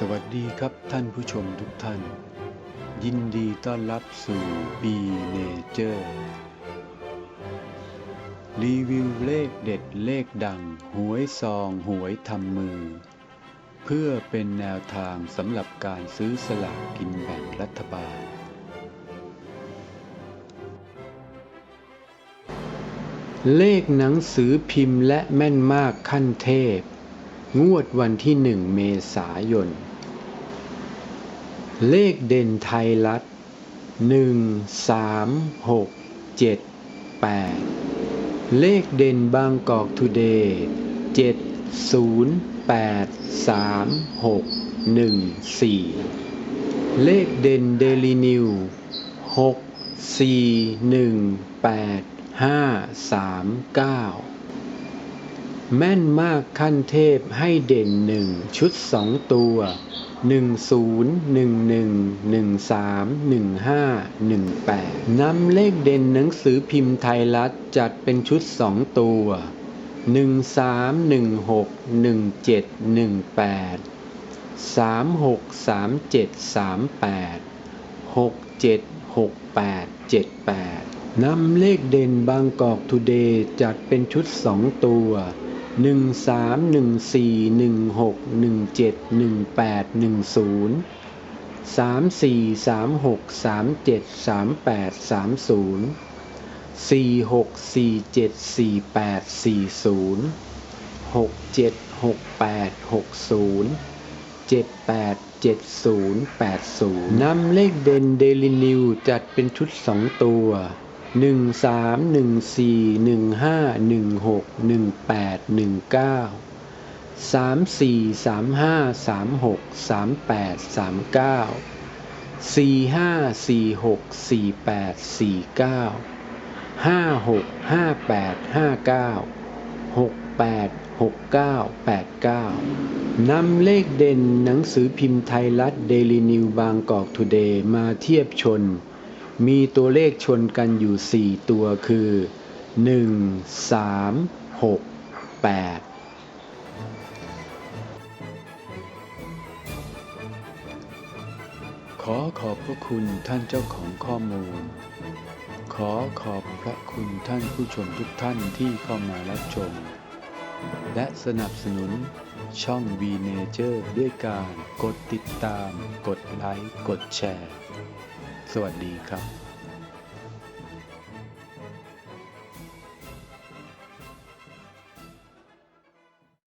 สวัสดีครับท่านผู้ชมทุกท่าน ยินดีต้อนรับสู่ B Nature รีวิวเลขเด็ดเลขดัง หวยซองหวยทำมือ เพื่อเป็นแนวทางสำหรับการซื้อสลากกินแบ่งรัฐบาล เลขหนังสือพิมพ์และแม่นมากขั้นเทพงวดวันที่หนึ่งเมษายน เลขเด่นไทยรัฐหนึ่งสามหกเจ็ดแปดเลขเด่นบางกอกทูเดย์เจ็ดศูนย์แปดสามหกหนึ่งสี่เลขเด่นเดลินิวหกสี่หนึ่งแปดห้าสามเก้า แม่นมากขั้นเทพให้เด่นหนึ่งชุดสองตัวหนึ่งศูนย์หนึ่งหนึ่งหนึ่งสามหนึ่งห้าหนึ่งแปดนำเลขเด่นหนังสือพิมพ์ไทยรัฐจัดเป็นชุดสองตัวหนึ่งสามหนึ่งหกหนึ่งเจ็ดหนึ่งแปดสามหกสามเจ็ดสามแปดหกเจ็ดหกแปดเจ็ดแปดนำเลขเด่นบางกอกทูเดย์จัดเป็นชุดสองตัว หนึ่งสามหนึ่งสี่หนึ่งหกหนึ่งเจ็ดหนึ่งแปดหนึ่งศูนย์สามสี่สามหกสามเจ็ดสามแปดสามศูนย์สี่หกสี่เจ็ดสี่แปดสี่ศูนย์หกเจ็ดหกแปดหกศูนย์เจ็ดแปดเจ็ดศูนย์แปดศูนย์นำเลขเด่นเดลินิวจัดเป็นชุดสองตัว หนึ่งสามหนึ่งสี่หนึ่งห้าหนึ่งหกหนึ่งแปดหนึ่งเก้าสามสี่สามห้าสามหกสามแปดสามเก้าสี่ห้าสี่หกสี่แปดสี่เก้าห้าหกห้าแปดห้าเก้าหกแปดหกเก้าแปดเก้านำเลขเด่นหนังสือพิมพ์ไทยรัฐเดลินิวบางกอกทูเดย์มาเทียบชน มีตัวเลขชนกันอยู่ 4 ตัวคือ 1 3 6 8 ขอขอบพระคุณท่านเจ้าของข้อมูล ขอขอบพระคุณท่านผู้ชมทุกท่านที่เข้ามารับชม และสนับสนุนช่อง V Nature ด้วยการกดติดตาม กดไลค์ กดแชร์ วัสดีครับ